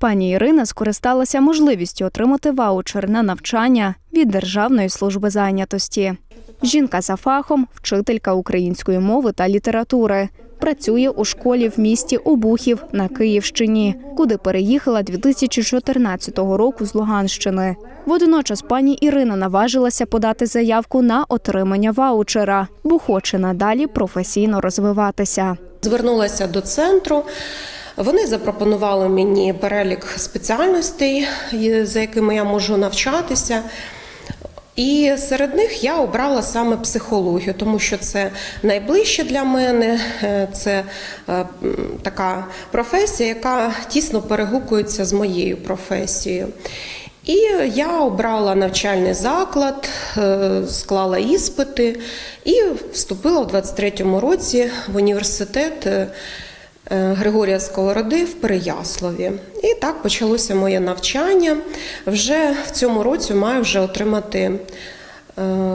Пані Ірина скористалася можливістю отримати ваучер на навчання від Державної служби зайнятості. Жінка за фахом, вчителька української мови та літератури. Працює у школі в місті Обухів на Київщині, куди переїхала 2014 року з Луганщини. Водночас пані Ірина наважилася подати заявку на отримання ваучера, бо хоче надалі професійно розвиватися. Звернулася до центру. Вони запропонували мені перелік спеціальностей, за якими я можу навчатися. І серед них я обрала саме психологію, тому що це найближче для мене. е, Це е, така професія, яка тісно перегукується з моєю професією. І я обрала навчальний заклад, е, склала іспити і вступила в 23-му році в університет Григорія Сковороди в Переяславі. І так почалося моє навчання. Вже в цьому році маю вже отримати е,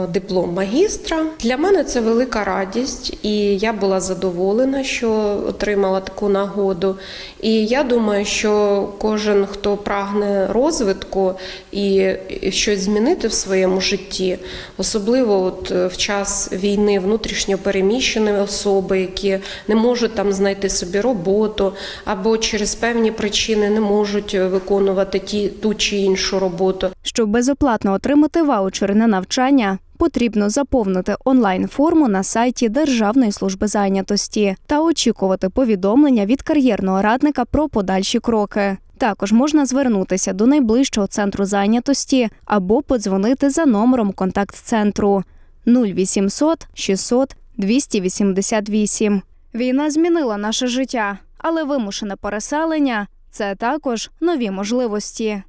диплом магістра. Для мене це велика радість, і я була задоволена, що отримала таку нагоду. І я думаю, що кожен, хто прагне розвитку і щось змінити в своєму житті, особливо от е, в час війни внутрішньо переміщені особи, які не можуть там знайти собі роботу, або через певні причини не можуть е, виконувати ті ту чи іншу роботу. Щоб безоплатно отримати ваучери на навчання, потрібно заповнити онлайн-форму на сайті Державної служби зайнятості та очікувати повідомлення від кар'єрного радника про подальші кроки. Також можна звернутися до найближчого центру зайнятості або подзвонити за номером контакт-центру 0800 600 288. Війна змінила наше життя, але вимушене переселення це також нові можливості.